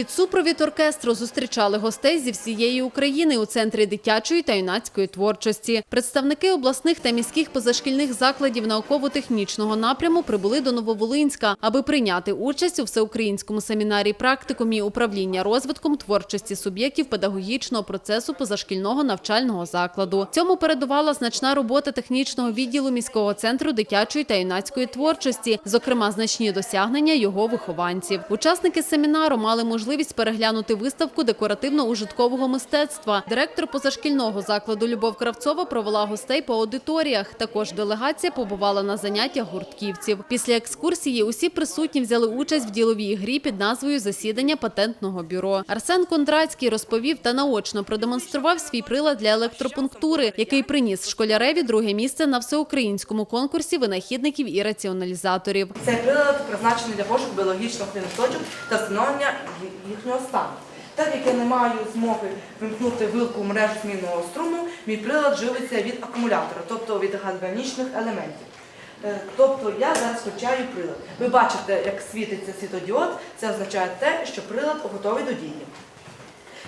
Під супровід оркестру зустрічали гостей зі всієї України у центрі дитячої та юнацької творчості. Представники обласних та міських позашкільних закладів науково-технічного напряму прибули до Нововолинська, аби прийняти участь у всеукраїнському семінарі практикумі управління розвитком творчості суб'єктів педагогічного процесу позашкільного навчального закладу. Цьому передувала значна робота технічного відділу міського центру дитячої та юнацької творчості, зокрема значні досягнення його вихованців. Учасники семінару мали можливість переглянути виставку декоративно-ужиткового мистецтва. Директор позашкільного закладу Любов Кравцова провела гостей по аудиторіях. Також делегація побувала на заняттях гуртківців. Після екскурсії усі присутні взяли участь в діловій грі під назвою Засідання патентного бюро. Арсен Кондрацький розповів та наочно продемонстрував свій прилад для електропунктури, який приніс школяреві друге місце на всеукраїнському конкурсі винахідників і раціоналізаторів. Цей прилад призначений для пошуку біологічних активних точок та встановлення їхнього стану. Так як я не маю змоги вимкнути вилку в мережу змінного струму, мій прилад живиться від акумулятора, тобто від гальванічних елементів. Е, Тобто я зараз включаю прилад. Ви бачите, як світиться світодіод, це означає те, що прилад готовий до дії.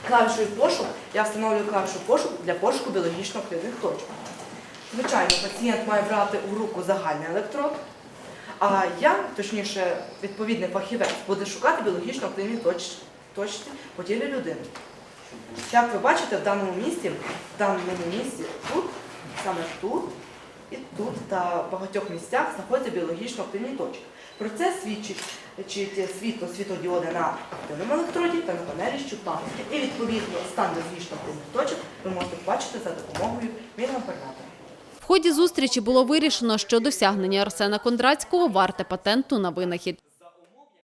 Клавішою пошук я встановлюю клавішу пошук для пошуку біологічно активних точок. Звичайно, пацієнт має брати у руку загальний електрод, а я, точніше, відповідний фахівець, буде шукати біологічно активні точ- по тілі людини. Як ви бачите, в даному місці, в даному місці, тут, саме тут і тут та в багатьох місцях знаходяться біологічно активні точки. Про це свідчить світло світодіоди на активному електроді та на панелі щупа. І відповідно стан біологічно активних точок ви можете побачити за допомогою міліамператора. В ході зустрічі було вирішено, що досягнення Арсена Кондрацького варте патенту на винахід.